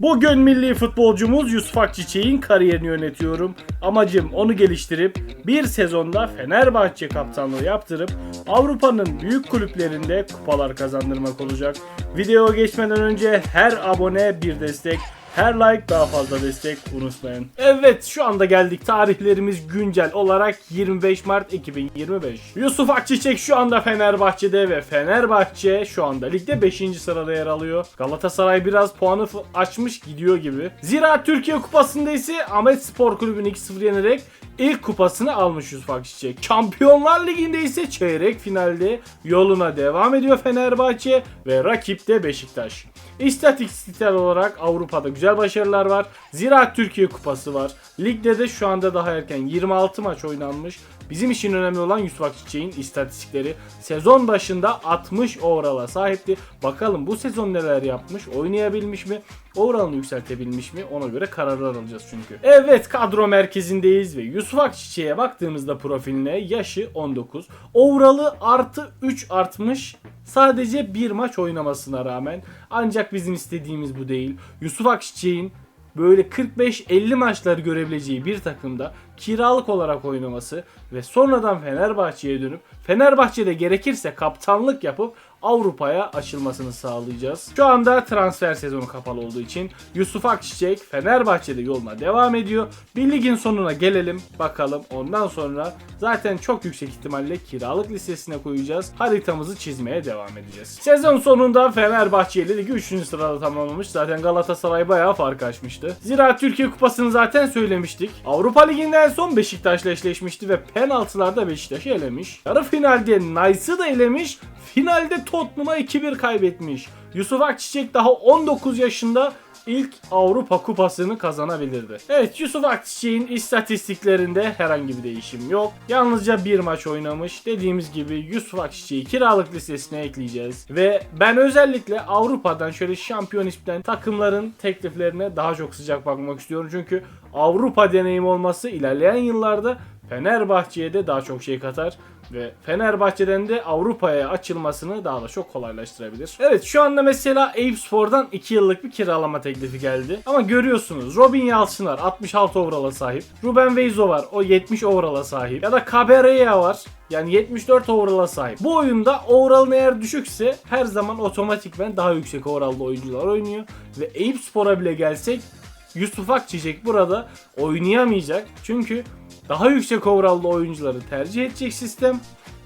Bugün milli futbolcumuz Yusuf Akçiçek'in kariyerini yönetiyorum. Amacım onu geliştirip bir sezonda Fenerbahçe kaptanlığı yaptırıp Avrupa'nın büyük kulüplerinde kupalar kazandırmak olacak. Videoya geçmeden önce her abone bir destek, her like daha fazla destek unutmayın. Evet şu anda geldik tarihlerimiz güncel olarak 25 Mart 2025. Yusuf Akçiçek şu anda Fenerbahçe'de ve Fenerbahçe şu anda ligde 5. sırada yer alıyor. Galatasaray biraz puanı açmış gidiyor gibi. Zira Türkiye Kupası'nda ise Ahmet Spor Kulübü'nü 2-0 yenerek ilk kupasını almış Yusuf Akçiçek. Şampiyonlar Ligi'nde ise çeyrek finalde yoluna devam ediyor Fenerbahçe ve rakip de Beşiktaş. İstatistiksel olarak Avrupa'da güzel başarılar var. Zira Türkiye Kupası var. Ligde de şu anda daha erken 26 maç oynanmış. Bizim için önemli olan Yusuf Akçiçek'in istatistikleri. Sezon başında 60 overall'a sahipti. Bakalım bu sezon neler yapmış? Oynayabilmiş mi? Overall'ını yükseltebilmiş mi? Ona göre kararlar alacağız çünkü. Evet kadro merkezindeyiz ve Yusuf Akçiçek'e baktığımızda profiline yaşı 19. Overall'ı artı 3 artmış. Sadece bir maç oynamasına rağmen. Ancak bizim istediğimiz bu değil. Yusuf Akçiçek'in böyle 45-50 maçlar görebileceği bir takımda kiralık olarak oynaması ve sonradan Fenerbahçe'ye dönüp Fenerbahçe'de gerekirse kaptanlık yapıp Avrupa'ya açılmasını sağlayacağız. Şu anda transfer sezonu kapalı olduğu için Yusuf Akçiçek Fenerbahçe'de yoluna devam ediyor. Bir ligin sonuna gelelim bakalım. Ondan sonra zaten çok yüksek ihtimalle kiralık listesine koyacağız. Haritamızı çizmeye devam edeceğiz. Sezon sonunda Fenerbahçe ile ligi 3. sırada tamamlamış. Zaten Galatasaray bayağı fark açmıştı. Zira Türkiye Kupası'nı zaten söylemiştik. Avrupa Ligi'nde en son Beşiktaş'la eşleşmişti ve penaltılarda Beşiktaş'ı elemiş. Yarı finalde Nice'ı da elemiş. Finalde Tottenham'a 2-1 kaybetmiş. Yusuf Akçiçek daha 19 yaşında ilk Avrupa Kupası'nı kazanabilirdi. Evet Yusuf Akçiçek'in istatistiklerinde herhangi bir değişim yok. Yalnızca bir maç oynamış. Dediğimiz gibi Yusuf Akçiçek'i kiralık listesine ekleyeceğiz. Ve ben özellikle Avrupa'dan şöyle şampiyon isminden takımların tekliflerine daha çok sıcak bakmak istiyorum. Çünkü Avrupa deneyim olması ilerleyen yıllarda Fenerbahçe'ye de daha çok şey katar ve Fenerbahçe'den de Avrupa'ya açılmasını daha da çok kolaylaştırabilir. Evet şu anda mesela Eyüp Spor'dan 2 yıllık bir kiralama teklifi geldi. Ama görüyorsunuz Robin Yalçınar 66 overall'a sahip. Ruben Veizo var o 70 overall'a sahip. Ya da Cabereya var yani 74 overall'a sahip. Bu oyunda overall'ın eğer düşükse her zaman otomatikmen daha yüksek overall'da oyuncular oynuyor. Ve Eyüp Spor'a bile gelsek Yusuf Akçiçek burada oynayamayacak. Çünkü daha yüksek overall'da oyuncuları tercih edecek sistem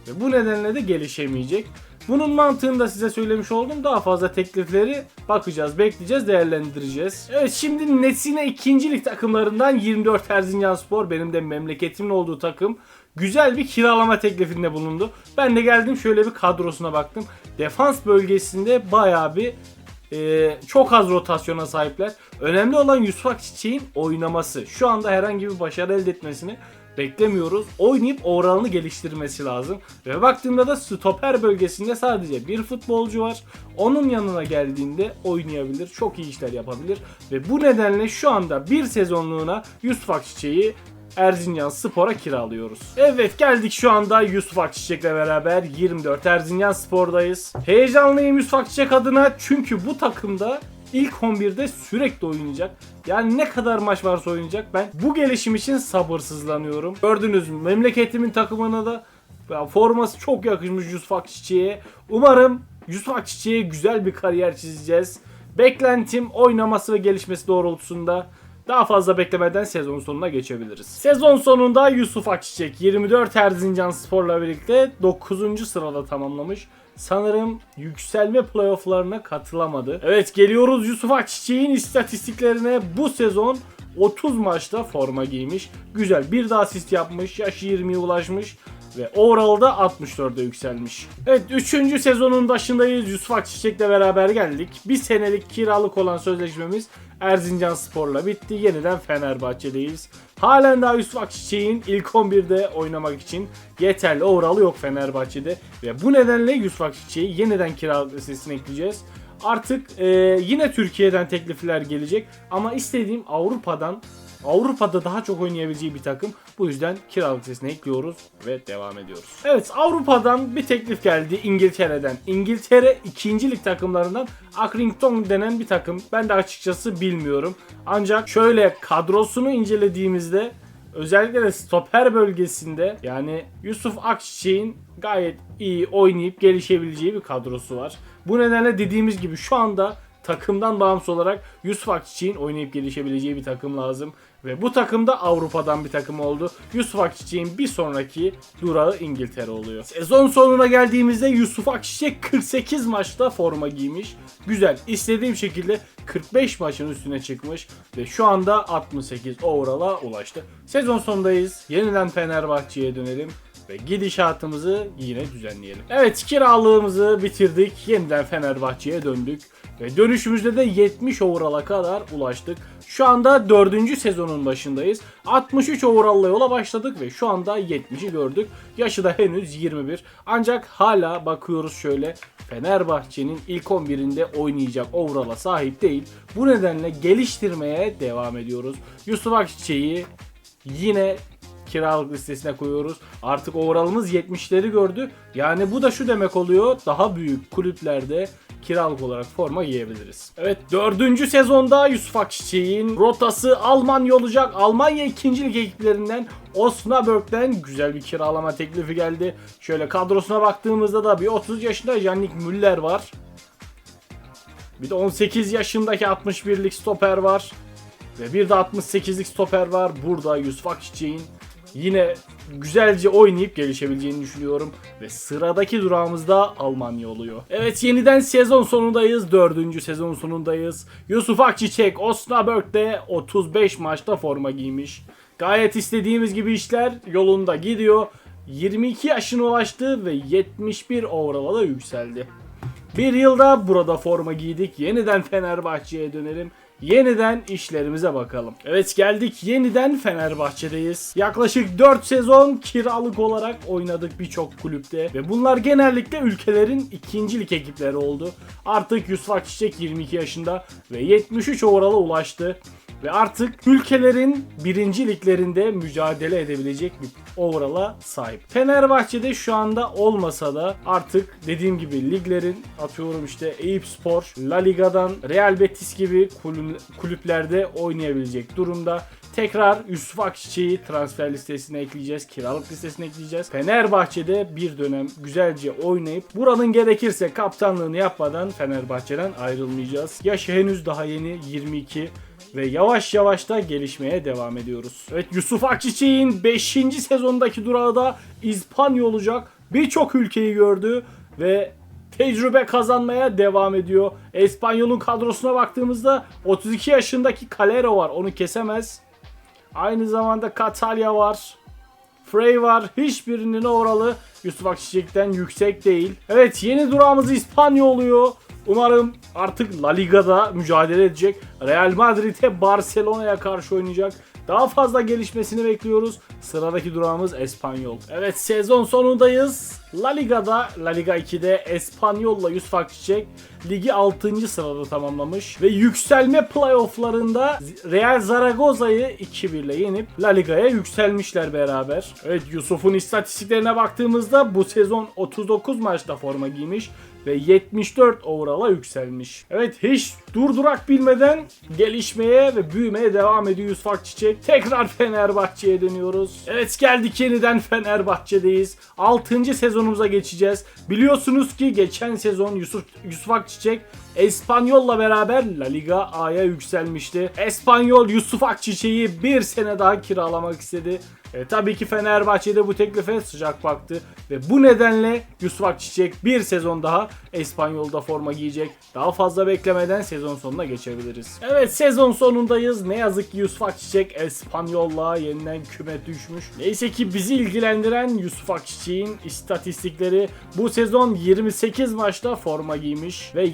ve bu nedenle de gelişemeyecek. Bunun mantığını da size söylemiş oldum. Daha fazla teklifleri bakacağız, bekleyeceğiz, değerlendireceğiz. Evet şimdi Nesine ikincilik takımlarından 24 Erzincan Spor benim de memleketimin olduğu takım güzel bir kiralama teklifinde bulundu. Ben de geldim şöyle bir kadrosuna baktım. Defans bölgesinde bayağı bir ee, çok az rotasyona sahipler. Önemli olan Yusuf Akçiçek'in oynaması. Şu anda herhangi bir başarı elde etmesini beklemiyoruz. Oynayıp oranını geliştirmesi lazım. Ve baktığımda da stoper bölgesinde sadece bir futbolcu var. Onun yanına geldiğinde oynayabilir. Çok iyi işler yapabilir. Ve bu nedenle şu anda bir sezonluğuna Yusuf Akçiçek'i Erzincan Spor'a kiralıyoruz. Evet geldik şu anda Yusuf Akçiçek'le beraber 24 Erzincan Spor'dayız. Heyecanlıyım Yusuf Akçiçek adına çünkü bu takımda ilk 11'de sürekli oynayacak. Yani ne kadar maç varsa oynayacak. Ben bu gelişim için sabırsızlanıyorum. Gördünüz mü memleketimin takımına da forması çok yakışmış Yusuf Akçiçek'e. Umarım Yusuf Akçiçek'e güzel bir kariyer çizeceğiz. Beklentim oynaması ve gelişmesi doğrultusunda daha fazla beklemeden sezon sonuna geçebiliriz. Sezon sonunda Yusuf Akçiçek 24 Erzincan Spor'la birlikte 9. sırada tamamlamış. Sanırım yükselme playofflarına katılamadı. Evet geliyoruz Yusuf Akçiçek'in istatistiklerine. Bu sezon 30 maçta forma giymiş. Güzel bir de asist yapmış. Yaşı 20'ye ulaşmış. Ve overall'da 64'e yükselmiş. Evet 3. sezonun başındayız. Yusuf Akçiçek'le beraber geldik. Bir senelik kiralık olan sözleşmemiz Erzincan Spor'la bitti. Yeniden Fenerbahçe'deyiz. Halen daha Yusuf Akçiçek'in ilk 11'de oynamak için yeterli overall'ı yok Fenerbahçe'de. Ve bu nedenle Yusuf Akçiçek'i yeniden kiralık listesine ekleyeceğiz. Artık e, yine Türkiye'den teklifler gelecek ama istediğim Avrupa'dan Avrupa'da daha çok oynayabileceği bir takım. Bu yüzden kiralık listesine ekliyoruz ve devam ediyoruz. Evet Avrupa'dan bir teklif geldi İngiltere'den. İngiltere 2. lig takımlarından Accrington denen bir takım. Ben de açıkçası bilmiyorum. Ancak şöyle kadrosunu incelediğimizde Özellikle de stoper bölgesinde yani Yusuf Akçiçek'in gayet iyi oynayıp gelişebileceği bir kadrosu var. Bu nedenle dediğimiz gibi şu anda takımdan bağımsız olarak Yusuf Akçiçek'in oynayıp gelişebileceği bir takım lazım. Ve bu takım da Avrupa'dan bir takım oldu. Yusuf Akçiçek'in bir sonraki durağı İngiltere oluyor. Sezon sonuna geldiğimizde Yusuf Akçiçek 48 maçta forma giymiş. Güzel. İstediğim şekilde 45 maçın üstüne çıkmış ve şu anda 68 overall'a ulaştı. Sezon sonundayız. Yeniden Fenerbahçe'ye dönelim ve gidişatımızı yine düzenleyelim. Evet kiralığımızı bitirdik. Yeniden Fenerbahçe'ye döndük. Ve dönüşümüzde de 70 overall'a kadar ulaştık. Şu anda 4. sezonun başındayız. 63 overall'la yola başladık ve şu anda 70'i gördük. Yaşı da henüz 21. Ancak hala bakıyoruz şöyle Fenerbahçe'nin ilk 11'inde oynayacak overall'a sahip değil. Bu nedenle geliştirmeye devam ediyoruz. Yusuf Akçiçek'i yine kiralık listesine koyuyoruz. Artık overall'ımız 70'leri gördü. Yani bu da şu demek oluyor. Daha büyük kulüplerde kiralık olarak forma giyebiliriz. Evet dördüncü sezonda Yusuf Akçiçek'in rotası Almanya olacak. Almanya ikincilik ekiplerinden Osnabrück'ten güzel bir kiralama teklifi geldi. Şöyle kadrosuna baktığımızda da bir 30 yaşında Yannick Müller var. Bir de 18 yaşındaki 61'lik stoper var. Ve bir de 68'lik stoper var. Burada Yusuf Akçiçek'in yine güzelce oynayıp gelişebileceğini düşünüyorum. Ve sıradaki durağımızda Almanya oluyor. Evet yeniden sezon sonundayız. Dördüncü sezon sonundayız. Yusuf Akçiçek Osnabrück'te 35 maçta forma giymiş. Gayet istediğimiz gibi işler yolunda gidiyor. 22 yaşına ulaştı ve 71 overall'a yükseldi. Bir yılda burada forma giydik. Yeniden Fenerbahçe'ye dönelim. Yeniden işlerimize bakalım. Evet geldik yeniden Fenerbahçe'deyiz. Yaklaşık 4 sezon kiralık olarak oynadık birçok kulüpte. Ve bunlar genellikle ülkelerin ikincilik ekipleri oldu. Artık Yusuf Akçiçek 22 yaşında ve 73 overall'a ulaştı. Ve artık ülkelerin birinci liglerinde mücadele edebilecek bir overall'a sahip. Fenerbahçe'de şu anda olmasa da artık dediğim gibi liglerin atıyorum işte Eyüp Spor, La Liga'dan Real Betis gibi kulü- kulüplerde oynayabilecek durumda. Tekrar Yusuf Akçiçek'i transfer listesine ekleyeceğiz. Kiralık listesine ekleyeceğiz. Fenerbahçe'de bir dönem güzelce oynayıp buranın gerekirse kaptanlığını yapmadan Fenerbahçe'den ayrılmayacağız. Yaşı henüz daha yeni 22 ve yavaş yavaş da gelişmeye devam ediyoruz. Evet Yusuf Akçiçek'in 5. sezondaki durağı da İspanya olacak. Birçok ülkeyi gördü ve tecrübe kazanmaya devam ediyor. Espanyol'un kadrosuna baktığımızda 32 yaşındaki Calero var. Onu kesemez. Aynı zamanda Catalya var. Frey var. Hiçbirinin oralı Yusuf Akçiçek'ten yüksek değil. Evet yeni durağımız İspanya oluyor. Umarım artık La Liga'da mücadele edecek. Real Madrid'e Barcelona'ya karşı oynayacak. Daha fazla gelişmesini bekliyoruz. Sıradaki durağımız Espanyol. Evet sezon sonundayız. La Liga'da, La Liga 2'de Espanyol'la Yusuf Akçiçek ligi 6. sırada tamamlamış. Ve yükselme playofflarında Real Zaragoza'yı 2-1 ile yenip La Liga'ya yükselmişler beraber. Evet Yusuf'un istatistiklerine baktığımızda bu sezon 39 maçta forma giymiş ve 74 overall'a yükselmiş. Evet hiç durdurak bilmeden gelişmeye ve büyümeye devam ediyor Yusuf Akçiçek. Tekrar Fenerbahçe'ye dönüyoruz. Evet geldik yeniden Fenerbahçe'deyiz. 6. sezonumuza geçeceğiz. Biliyorsunuz ki geçen sezon Yusuf, Yusuf Akçiçek Espanyol'la beraber La Liga A'ya yükselmişti. Espanyol Yusuf Akçiçek'i bir sene daha kiralamak istedi. E, tabii ki Fenerbahçe'de bu teklife sıcak baktı ve bu nedenle Yusuf Akçiçek bir sezon daha Espanyol'da forma giyecek. Daha fazla beklemeden sezon sonuna geçebiliriz. Evet sezon sonundayız. Ne yazık ki Yusuf Akçiçek Espanyol'la yeniden küme düşmüş. Neyse ki bizi ilgilendiren Yusuf Akçiçek'in istatistikleri bu sezon 28 maçta forma giymiş ve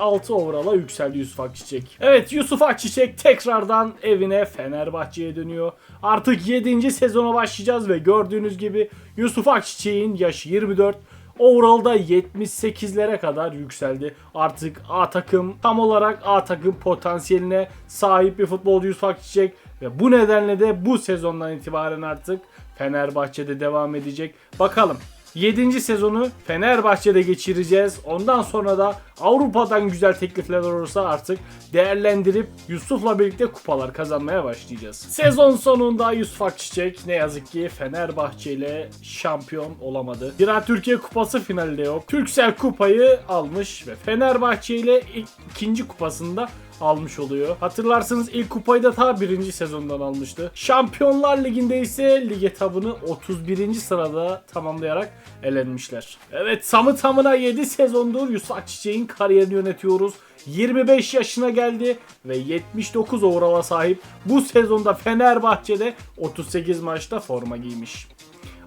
76 overall'a yükseldi Yusuf Akçiçek. Evet Yusuf Akçiçek tekrardan evine Fenerbahçe'ye dönüyor. Artık 7. sezona başlayacağız ve gördüğünüz gibi Yusuf Akçiçek'in yaşı 24 Overall'da 78'lere kadar yükseldi. Artık A takım tam olarak A takım potansiyeline sahip bir futbolcu Yusuf Çiçek ve bu nedenle de bu sezondan itibaren artık Fenerbahçe'de devam edecek. Bakalım 7. sezonu Fenerbahçe'de geçireceğiz. Ondan sonra da Avrupa'dan güzel teklifler olursa artık değerlendirip Yusuf'la birlikte kupalar kazanmaya başlayacağız. Sezon sonunda Yusuf Akçiçek ne yazık ki Fenerbahçe ile şampiyon olamadı. Zira Türkiye Kupası finalde yok. Türksel kupayı almış ve Fenerbahçe ile ikinci kupasında almış oluyor. Hatırlarsınız ilk kupayı da ta birinci sezondan almıştı. Şampiyonlar Ligi'nde ise lig etabını 31. sırada tamamlayarak elenmişler. Evet tamı tamına 7 sezondur Yusuf Akçiçek'in kariyerini yönetiyoruz. 25 yaşına geldi ve 79 overall'a sahip. Bu sezonda Fenerbahçe'de 38 maçta forma giymiş.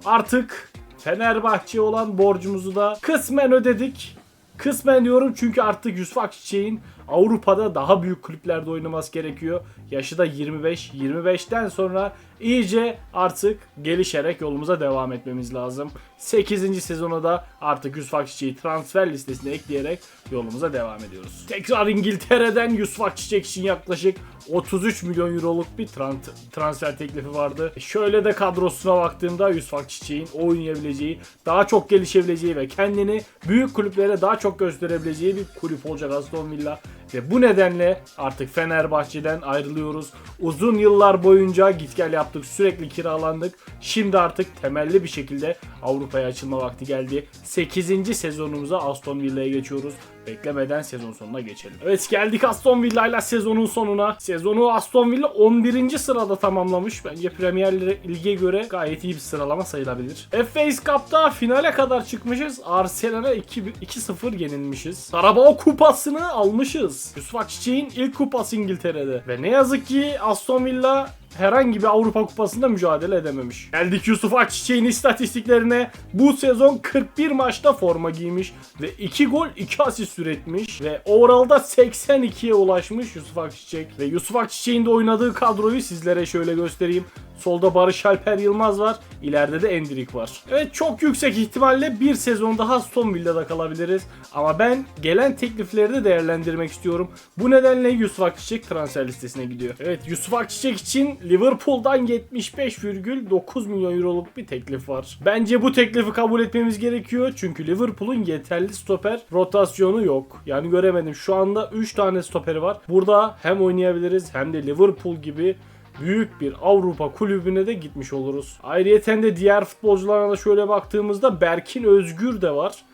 Artık Fenerbahçe olan borcumuzu da kısmen ödedik. Kısmen diyorum çünkü artık Yusuf Akçiçek'in Avrupa'da daha büyük kulüplerde oynaması gerekiyor. Yaşı da 25. 25'ten sonra iyice artık gelişerek yolumuza devam etmemiz lazım. 8. sezona da artık Yusuf Akçiçek'i transfer listesine ekleyerek yolumuza devam ediyoruz. Tekrar İngiltere'den Yusuf Akçiçek için yaklaşık 33 milyon euroluk bir tran- transfer teklifi vardı. Şöyle de kadrosuna baktığımda Yusuf Akçiçek'in oynayabileceği, daha çok gelişebileceği ve kendini büyük kulüplere daha çok gösterebileceği bir kulüp olacak Aston Villa. Ve bu nedenle artık Fenerbahçe'den ayrılıyoruz. Uzun yıllar boyunca git gel yaptık, sürekli kiralandık. Şimdi artık temelli bir şekilde Avrupa'ya açılma vakti geldi. 8. sezonumuza Aston Villa'ya geçiyoruz. Beklemeden sezon sonuna geçelim. Evet geldik Aston Villa ile sezonun sonuna. Sezonu Aston Villa 11. sırada tamamlamış. Bence Premier Lig'e göre gayet iyi bir sıralama sayılabilir. FA Cup'ta finale kadar çıkmışız. Arsenal'e 2 2-0 yenilmişiz. Carabao kupasını almışız. Yusuf Akçiçek'in ilk kupası İngiltere'de. Ve ne yazık ki Aston Villa herhangi bir Avrupa Kupası'nda mücadele edememiş. Geldik Yusuf Akçiçek'in istatistiklerine. Bu sezon 41 maçta forma giymiş ve 2 gol 2 asist üretmiş ve overall'da 82'ye ulaşmış Yusuf Akçiçek. Ve Yusuf Akçiçek'in de oynadığı kadroyu sizlere şöyle göstereyim. Solda Barış Alper Yılmaz var. İleride de Endrik var. Evet çok yüksek ihtimalle bir sezon daha Aston Villa'da kalabiliriz. Ama ben gelen teklifleri de değerlendirmek istiyorum. Bu nedenle Yusuf Akçiçek transfer listesine gidiyor. Evet Yusuf Akçiçek için Liverpool'dan 75,9 milyon euroluk bir teklif var. Bence bu teklifi kabul etmemiz gerekiyor. Çünkü Liverpool'un yeterli stoper rotasyonu yok. Yani göremedim. Şu anda 3 tane stoperi var. Burada hem oynayabiliriz hem de Liverpool gibi büyük bir Avrupa kulübüne de gitmiş oluruz. Ayrıyeten de diğer futbolculara da şöyle baktığımızda Berkin Özgür de var.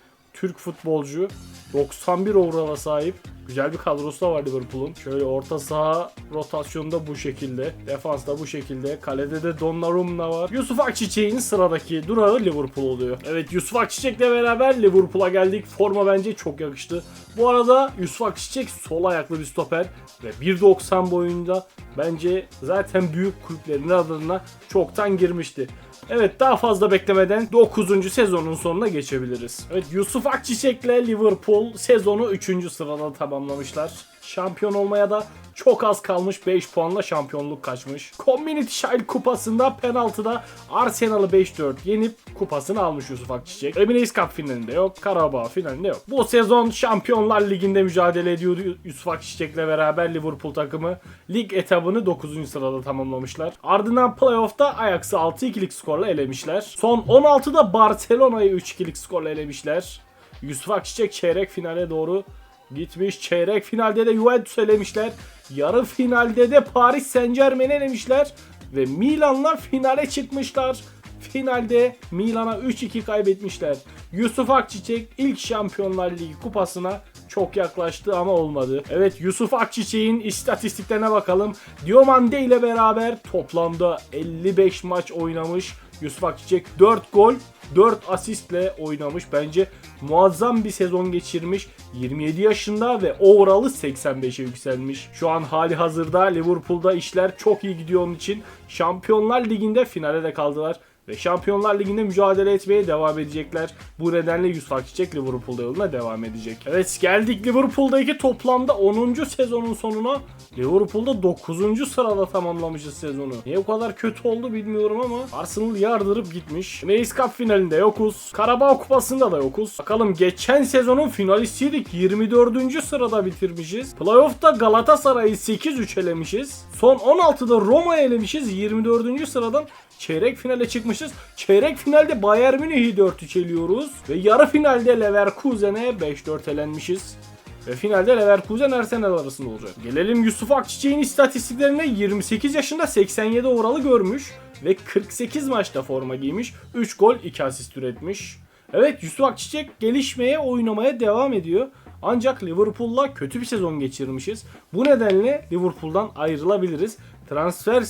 Türk futbolcu. 91 overall'a sahip. Güzel bir kadrosu da var Liverpool'un. Şöyle orta saha rotasyonda bu şekilde. Defansta bu şekilde. Kalede de Donnarumma var. Yusuf Akçiçek'in sıradaki durağı Liverpool oluyor. Evet Yusuf Akçiçek'le beraber Liverpool'a geldik. Forma bence çok yakıştı. Bu arada Yusuf Akçiçek sol ayaklı bir stoper ve 1.90 boyunda bence zaten büyük kulüplerin adına çoktan girmişti. Evet daha fazla beklemeden 9. sezonun sonuna geçebiliriz. Evet Yusuf Akçiçek'le Liverpool sezonu 3. sırada tamamlamışlar. Şampiyon olmaya da çok az kalmış 5 puanla şampiyonluk kaçmış. Community Shield kupasında penaltıda Arsenal'ı 5-4 yenip kupasını almış Yusuf Akçiçek. Emirates Cup finalinde yok, Karabağ finalinde yok. Bu sezon Şampiyonlar Ligi'nde mücadele ediyordu Yusuf Akçiçek'le beraber Liverpool takımı. Lig etabını 9. sırada tamamlamışlar. Ardından playoff'ta Ajax'ı 6-2'lik skorla elemişler. Son 16'da Barcelona'yı 3-2'lik skorla elemişler. Yusuf Akçiçek çeyrek finale doğru gitmiş. Çeyrek finalde de Juventus elemişler. Yarı finalde de Paris Saint Germain'i elemişler. Ve Milan'la finale çıkmışlar. Finalde Milan'a 3-2 kaybetmişler. Yusuf Akçiçek ilk Şampiyonlar Ligi kupasına çok yaklaştı ama olmadı. Evet Yusuf Akçiçek'in istatistiklerine bakalım. Diomande ile beraber toplamda 55 maç oynamış. Yusuf Akçiçek 4 gol 4 asistle oynamış. Bence muazzam bir sezon geçirmiş. 27 yaşında ve overall'ı 85'e yükselmiş. Şu an hali hazırda Liverpool'da işler çok iyi gidiyor onun için. Şampiyonlar Ligi'nde finale de kaldılar. Ve Şampiyonlar Ligi'nde mücadele etmeye devam edecekler. Bu nedenle Yusuf Akçiçek Liverpool'da yoluna devam edecek. Evet geldik Liverpool'daki toplamda 10. sezonun sonuna. Liverpool'da 9. sırada tamamlamışız sezonu. Niye bu kadar kötü oldu bilmiyorum ama Arsenal yardırıp gitmiş. Meis Cup finalinde yokuz. Karabağ kupasında da yokuz. Bakalım geçen sezonun finalistiydik. 24. sırada bitirmişiz. Playoff'ta Galatasaray'ı 8-3 elemişiz. Son 16'da Roma'yı elemişiz. 24. sıradan çeyrek finale çıkmışız. Çeyrek finalde Bayern Münih'i 4-3 eliyoruz. Ve yarı finalde Leverkusen'e 5-4 elenmişiz. Ve finalde Leverkusen Arsenal arasında olacak. Gelelim Yusuf Akçiçek'in istatistiklerine 28 yaşında 87 oralı görmüş ve 48 maçta forma giymiş. 3 gol 2 asist üretmiş. Evet Yusuf Akçiçek gelişmeye oynamaya devam ediyor. Ancak Liverpool'la kötü bir sezon geçirmişiz. Bu nedenle Liverpool'dan ayrılabiliriz. Transfer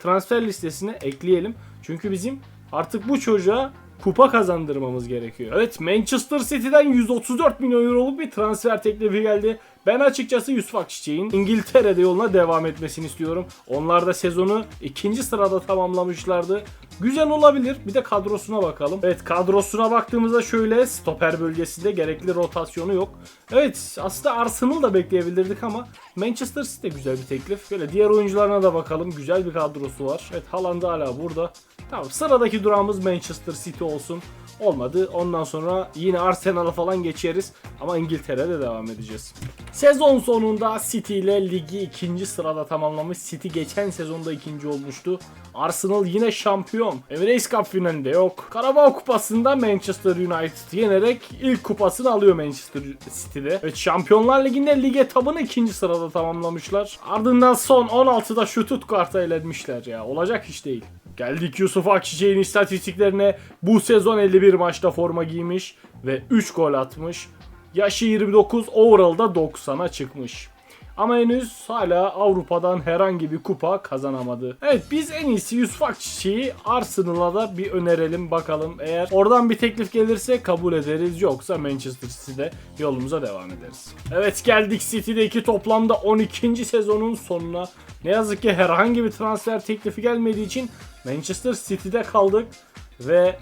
transfer listesine ekleyelim. Çünkü bizim artık bu çocuğa kupa kazandırmamız gerekiyor. Evet Manchester City'den 134 milyon euroluk bir transfer teklifi geldi. Ben açıkçası Yusuf Akçiçek'in İngiltere'de yoluna devam etmesini istiyorum. Onlar da sezonu ikinci sırada tamamlamışlardı. Güzel olabilir. Bir de kadrosuna bakalım. Evet kadrosuna baktığımızda şöyle stoper bölgesinde gerekli rotasyonu yok. Evet aslında Arsenal da bekleyebilirdik ama Manchester City güzel bir teklif. Böyle diğer oyuncularına da bakalım. Güzel bir kadrosu var. Evet Haaland hala burada. Tamam sıradaki durağımız Manchester City olsun. Olmadı. Ondan sonra yine Arsenal'a falan geçeriz. Ama İngiltere'de devam edeceğiz. Sezon sonunda City ile ligi ikinci sırada tamamlamış. City geçen sezonda ikinci olmuştu. Arsenal yine şampiyon. Emirates Cup finalinde yok. Karabağ kupasında Manchester United yenerek ilk kupasını alıyor Manchester City'de. Evet Şampiyonlar Ligi'nde lig etabını ikinci sırada tamamlamışlar. Ardından son 16'da Stuttgart'a elenmişler ya. Olacak iş değil. Geldik Yusuf Akçiçek'in istatistiklerine. Bu sezon 51 maçta forma giymiş ve 3 gol atmış. Yaşı 29, overall'da 90'a çıkmış. Ama henüz hala Avrupa'dan herhangi bir kupa kazanamadı. Evet biz en iyisi Yusuf Akçiçek'i Arsenal'a da bir önerelim bakalım. Eğer oradan bir teklif gelirse kabul ederiz. Yoksa Manchester City'de yolumuza devam ederiz. Evet geldik City'deki toplamda 12. sezonun sonuna. Ne yazık ki herhangi bir transfer teklifi gelmediği için Manchester City'de kaldık. Ve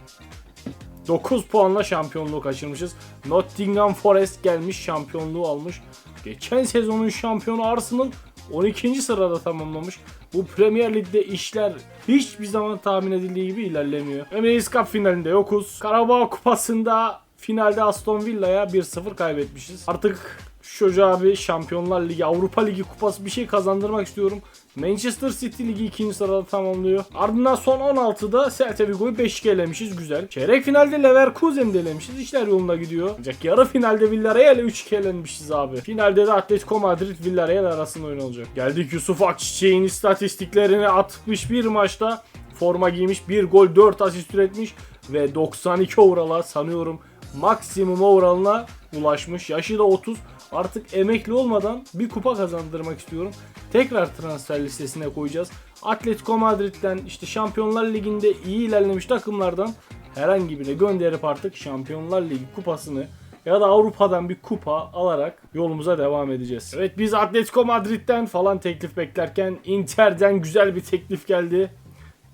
9 puanla şampiyonluğu kaçırmışız. Nottingham Forest gelmiş şampiyonluğu almış. Geçen sezonun şampiyonu Arsenal 12. sırada tamamlamış. Bu Premier Lig'de işler hiçbir zaman tahmin edildiği gibi ilerlemiyor. Emirates Cup finalinde yokuz. Karabağ Kupası'nda finalde Aston Villa'ya 1-0 kaybetmişiz. Artık şu bir Şampiyonlar Ligi, Avrupa Ligi kupası bir şey kazandırmak istiyorum. Manchester City Ligi ikinci sırada tamamlıyor. Ardından son 16'da Celta Vigo'yu 5 elemişiz. Güzel. Çeyrek finalde Leverkusen'i elemişiz. İşler yolunda gidiyor. Ancak yarı finalde Villarreal'e 3 elenmişiz abi. Finalde de Atletico Madrid Villarreal arasında oyun olacak. Geldik Yusuf Akçiçek'in istatistiklerine 61 maçta forma giymiş. 1 gol 4 asist üretmiş ve 92 overall'a sanıyorum maksimum overall'ına ulaşmış. Yaşı da 30. Artık emekli olmadan bir kupa kazandırmak istiyorum. Tekrar transfer listesine koyacağız. Atletico Madrid'den işte Şampiyonlar Ligi'nde iyi ilerlemiş takımlardan herhangi birine gönderip artık Şampiyonlar Ligi kupasını ya da Avrupa'dan bir kupa alarak yolumuza devam edeceğiz. Evet biz Atletico Madrid'den falan teklif beklerken Inter'den güzel bir teklif geldi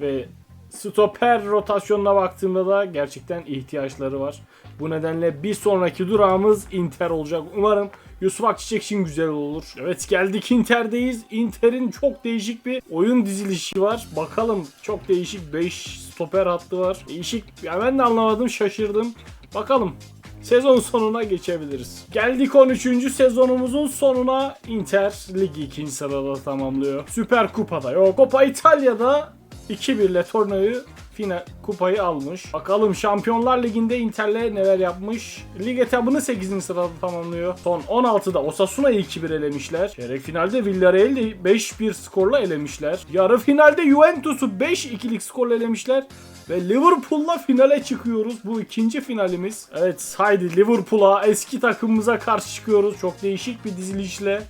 ve stoper rotasyonuna baktığımda da gerçekten ihtiyaçları var. Bu nedenle bir sonraki durağımız Inter olacak. Umarım Yusuf Akçiçek için güzel olur. Evet geldik Inter'deyiz. Inter'in çok değişik bir oyun dizilişi var. Bakalım çok değişik 5 stoper hattı var. Değişik. Ya ben de anlamadım şaşırdım. Bakalım Sezon sonuna geçebiliriz. Geldik 13. sezonumuzun sonuna. Inter ligi ikinci sırada tamamlıyor. Süper Kupa'da yok. Copa İtalya'da 2-1 ile tornayı final kupayı almış. Bakalım Şampiyonlar Ligi'nde Inter'le neler yapmış. Lig etabını 8. sırada tamamlıyor. Son 16'da Osasuna'yı 2-1 elemişler. Çeyrek finalde Villarreal'i 5-1 skorla elemişler. Yarı finalde Juventus'u 5-2'lik skorla elemişler. Ve Liverpool'la finale çıkıyoruz. Bu ikinci finalimiz. Evet haydi Liverpool'a eski takımımıza karşı çıkıyoruz. Çok değişik bir dizilişle.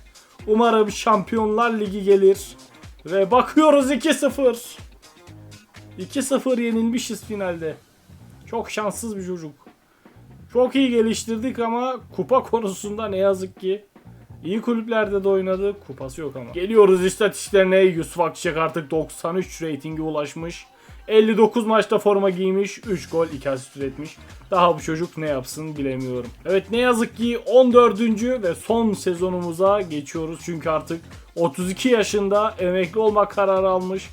Umarım Şampiyonlar Ligi gelir. Ve bakıyoruz 2-0. 2-0 yenilmişiz finalde. Çok şanssız bir çocuk. Çok iyi geliştirdik ama kupa konusunda ne yazık ki iyi kulüplerde de oynadı. Kupası yok ama. Geliyoruz istatistiklerine. Yusuf Akçiçek artık 93 reytinge ulaşmış. 59 maçta forma giymiş, 3 gol, 2 asist üretmiş. Daha bu çocuk ne yapsın bilemiyorum. Evet ne yazık ki 14. ve son sezonumuza geçiyoruz. Çünkü artık 32 yaşında emekli olma kararı almış.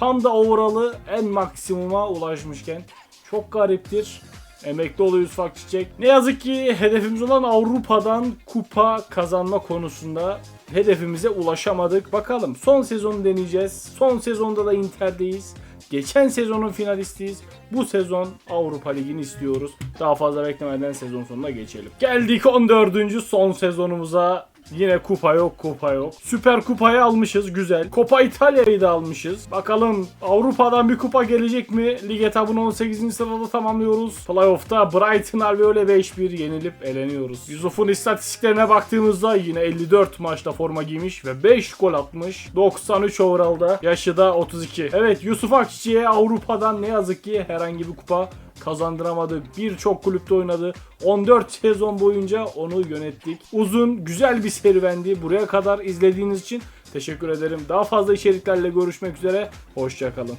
Tam da overall'ı en maksimuma ulaşmışken çok gariptir. Emekli oluyor Yusuf Çiçek. Ne yazık ki hedefimiz olan Avrupa'dan kupa kazanma konusunda hedefimize ulaşamadık. Bakalım son sezonu deneyeceğiz. Son sezonda da Inter'deyiz. Geçen sezonun finalistiyiz. Bu sezon Avrupa Ligi'ni istiyoruz. Daha fazla beklemeden sezon sonuna geçelim. Geldik 14. son sezonumuza. Yine kupa yok kupa yok. Süper kupayı almışız güzel. Copa İtalya'yı da almışız. Bakalım Avrupa'dan bir kupa gelecek mi? Lig etabını 18. sırada tamamlıyoruz. Playoff'ta Brighton Albiol'e 5-1 yenilip eleniyoruz. Yusuf'un istatistiklerine baktığımızda yine 54 maçta forma giymiş ve 5 gol atmış. 93 overall'da. Yaşı da 32. Evet Yusuf Akçiçek'e Avrupa'dan ne yazık ki herhangi bir kupa kazandıramadı. Birçok kulüpte oynadı. 14 sezon boyunca onu yönettik. Uzun, güzel bir serüvendi. Buraya kadar izlediğiniz için teşekkür ederim. Daha fazla içeriklerle görüşmek üzere. Hoşçakalın.